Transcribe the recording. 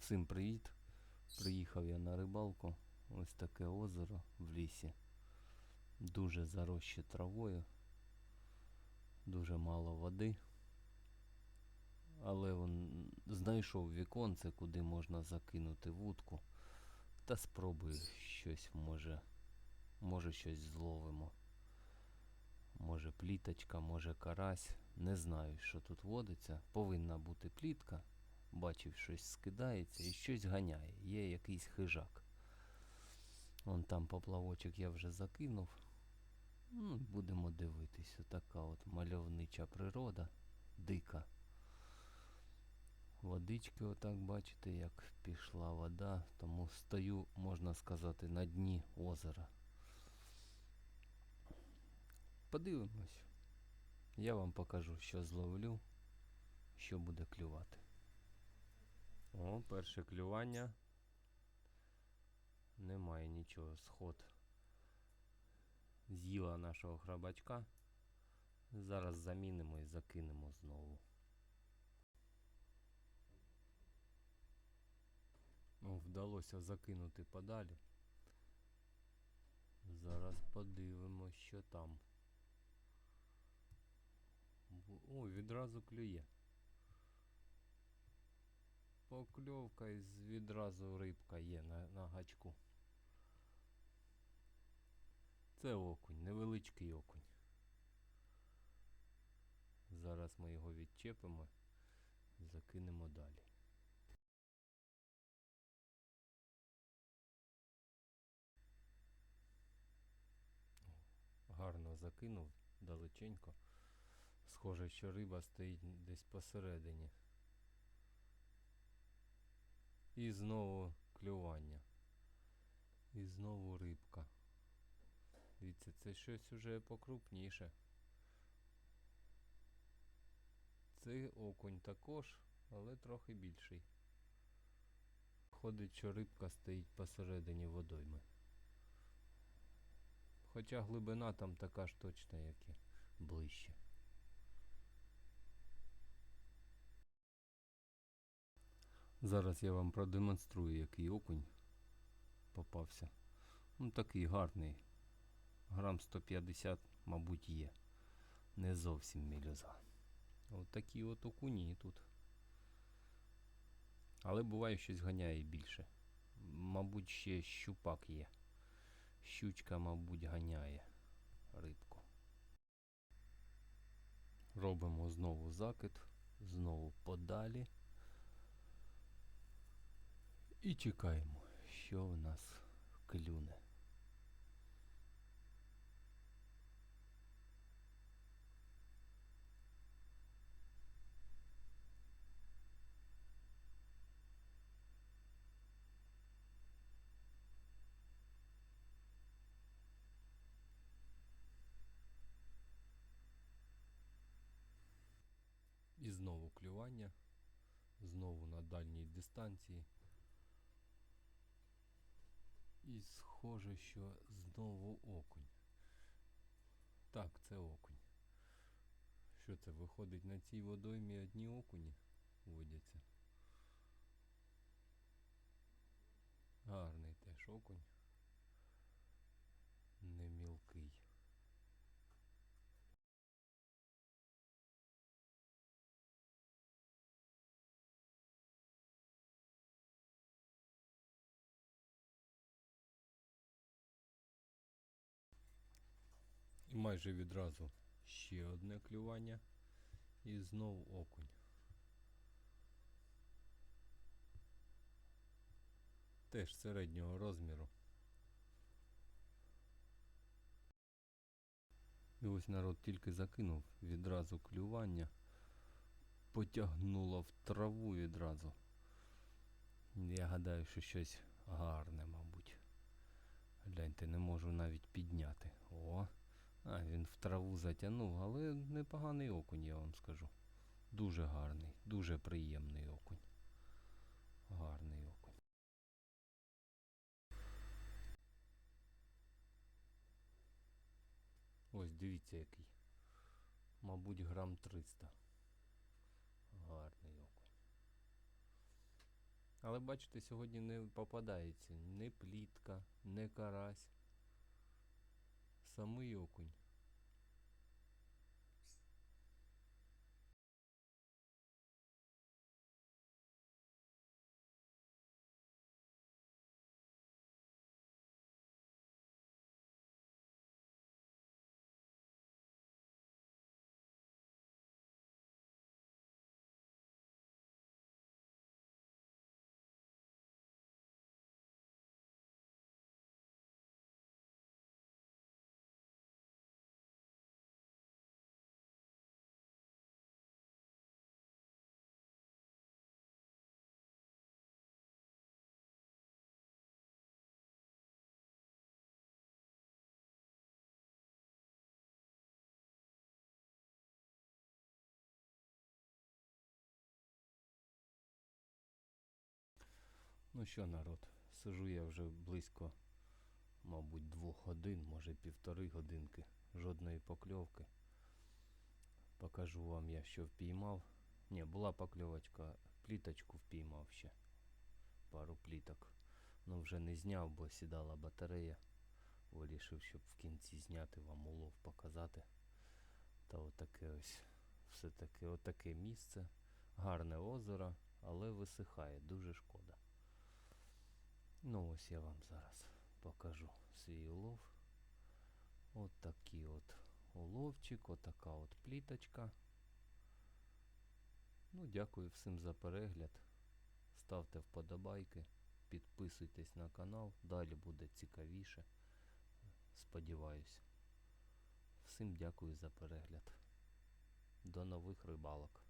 Всім привіт! Приїхав я на рибалку. Ось таке озеро в лісі. Дуже заросше травою. Дуже мало води. Але он знайшов віконце, куди можна закинути вудку. Та спробую щось може. Може щось зловимо. Може пліточка, може карась. Не знаю, що тут водиться. Повинна бути плітка. Бачив, щось скидається і щось ганяє. Є якийсь хижак. Вон там поплавочок я вже закинув. Ну, будемо дивитись. Така от мальовнича природа, дика. Водички, отак бачите, як пішла вода, тому стою, можна сказати, на дні озера. Подивимось. Я вам покажу, що зловлю, що буде клювати. О, перше клювання. Немає нічого, сход. З'їла нашого храбачка. Зараз замінимо і закинемо знову. О, вдалося закинути подалі. Зараз подивимось, що там. О, відразу клює. Покльовка і відразу рибка є на, на гачку. Це окунь, невеличкий окунь. Зараз ми його відчепимо, закинемо далі. Гарно закинув далеченько. Схоже, що риба стоїть десь посередині. І знову клювання. І знову рибка. Дивіться, це щось уже покрупніше. Цей окунь також, але трохи більший. Ходить, що рибка стоїть посередині водойми. Хоча глибина там така ж точна, як і ближче. Зараз я вам продемонструю, який окунь попався. Ну такий гарний. Грам 150, мабуть, є. Не зовсім мілюза. От такі от окуні тут. Але буває щось ганяє більше. Мабуть, ще щупак є. Щучка, мабуть, ганяє рибку. Робимо знову закид, знову подалі. І чекаємо, що в нас клюне. І знову клювання, знову на дальній дистанції. І схоже, що знову окунь. Так, це окунь. Що це виходить на цій водоймі одні окуні водяться? Гарний теж окунь. Майже відразу ще одне клювання. І знову окунь. Теж середнього розміру. І ось народ тільки закинув відразу клювання. Потягнуло в траву відразу. Я гадаю, що щось гарне, мабуть. Гляньте, не можу навіть підняти. О! А, він в траву затягнув, але непоганий окунь, я вам скажу. Дуже гарний, дуже приємний окунь. Гарний окунь. Ось дивіться який. Мабуть, грам 300. Гарний окунь. Але бачите, сьогодні не попадається ні плітка, ні карась. Самий окунь. Ну що, народ, сижу я вже близько, мабуть, двох годин, може півтори годинки, жодної покльовки. Покажу вам я, що впіймав. Ні, була покльовочка, пліточку впіймав ще. Пару пліток. Ну вже не зняв, бо сідала батарея. Вирішив, щоб в кінці зняти вам улов, показати. Та отаке ось все-таки отаке місце. Гарне озеро, але висихає, дуже шкода. Ну ось я вам зараз покажу свій улов. От такий от уловчик, отака от пліточка. Ну, дякую всім за перегляд. Ставте вподобайки, підписуйтесь на канал, далі буде цікавіше. Сподіваюсь. Всім дякую за перегляд. До нових рибалок.